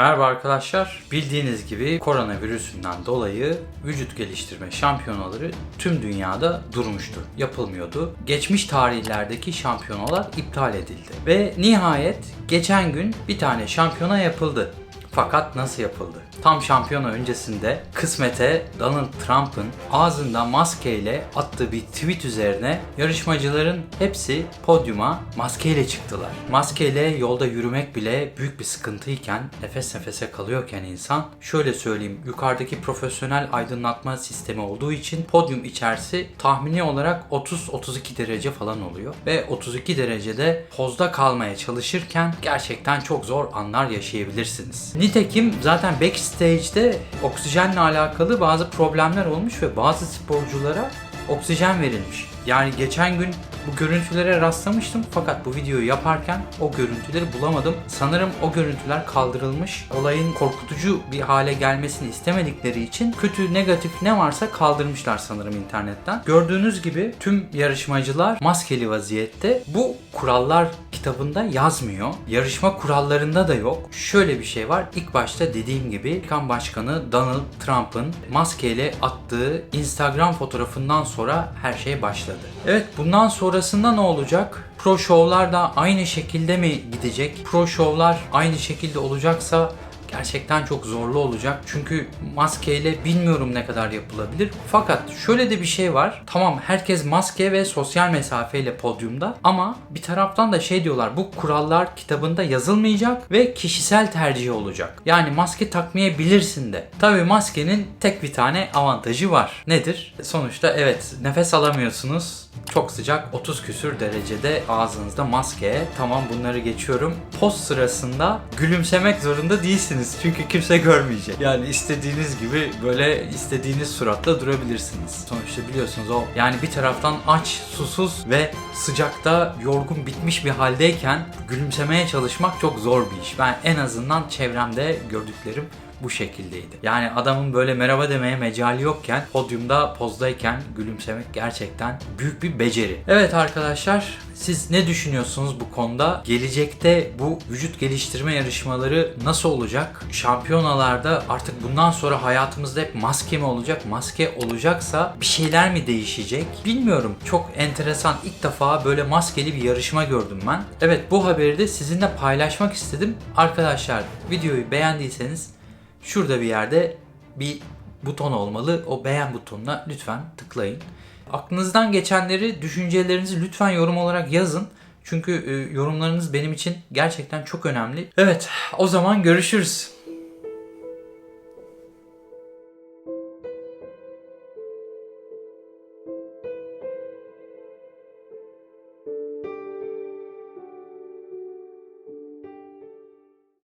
Merhaba arkadaşlar. Bildiğiniz gibi koronavirüsünden dolayı vücut geliştirme şampiyonaları tüm dünyada durmuştu. Yapılmıyordu. Geçmiş tarihlerdeki şampiyonalar iptal edildi. Ve nihayet geçen gün bir tane şampiyona yapıldı. Fakat nasıl yapıldı? Tam şampiyona öncesinde kısmete Donald Trump'ın ağzında maskeyle attığı bir tweet üzerine yarışmacıların hepsi podyuma maskeyle çıktılar. Maskeyle yolda yürümek bile büyük bir sıkıntıyken, nefes nefese kalıyorken insan, şöyle söyleyeyim, yukarıdaki profesyonel aydınlatma sistemi olduğu için podyum içerisi tahmini olarak 30-32 derece falan oluyor. Ve 32 derecede pozda kalmaya çalışırken gerçekten çok zor anlar yaşayabilirsiniz. Nitekim zaten backstage'de oksijenle alakalı bazı problemler olmuş ve bazı sporculara oksijen verilmiş. Yani geçen gün bu görüntülere rastlamıştım fakat bu videoyu yaparken o görüntüleri bulamadım. Sanırım o görüntüler kaldırılmış. Olayın korkutucu bir hale gelmesini istemedikleri için kötü negatif ne varsa kaldırmışlar sanırım internetten. Gördüğünüz gibi tüm yarışmacılar maskeli vaziyette. Bu kurallar kitabında yazmıyor. Yarışma kurallarında da yok. Şöyle bir şey var. İlk başta dediğim gibi Amerikan Başkanı Donald Trump'ın maskeyle attığı Instagram fotoğrafından sonra her şey başladı. Evet bundan sonrasında ne olacak? Pro şovlar da aynı şekilde mi gidecek? Pro şovlar aynı şekilde olacaksa gerçekten çok zorlu olacak. Çünkü maskeyle bilmiyorum ne kadar yapılabilir. Fakat şöyle de bir şey var. Tamam herkes maske ve sosyal mesafeyle podyumda ama bir taraftan da şey diyorlar bu kurallar kitabında yazılmayacak ve kişisel tercih olacak. Yani maske takmayabilirsin de. Tabii maskenin tek bir tane avantajı var. Nedir? Sonuçta evet nefes alamıyorsunuz. Çok sıcak 30 küsür derecede ağzınızda maske. Tamam bunları geçiyorum. Post sırasında gülümsemek zorunda değilsiniz. Çünkü kimse görmeyecek. Yani istediğiniz gibi böyle istediğiniz suratla durabilirsiniz. Sonuçta biliyorsunuz o yani bir taraftan aç, susuz ve sıcakta yorgun bitmiş bir haldeyken gülümsemeye çalışmak çok zor bir iş. Ben en azından çevremde gördüklerim bu şekildeydi. Yani adamın böyle merhaba demeye mecali yokken podyumda pozdayken gülümsemek gerçekten büyük bir beceri. Evet arkadaşlar siz ne düşünüyorsunuz bu konuda? Gelecekte bu vücut geliştirme yarışmaları nasıl olacak? Şampiyonalarda artık bundan sonra hayatımızda hep maske mi olacak? Maske olacaksa bir şeyler mi değişecek? Bilmiyorum. Çok enteresan. İlk defa böyle maskeli bir yarışma gördüm ben. Evet bu haberi de sizinle paylaşmak istedim. Arkadaşlar videoyu beğendiyseniz Şurada bir yerde bir buton olmalı. O beğen butonuna lütfen tıklayın. Aklınızdan geçenleri, düşüncelerinizi lütfen yorum olarak yazın. Çünkü e, yorumlarınız benim için gerçekten çok önemli. Evet, o zaman görüşürüz.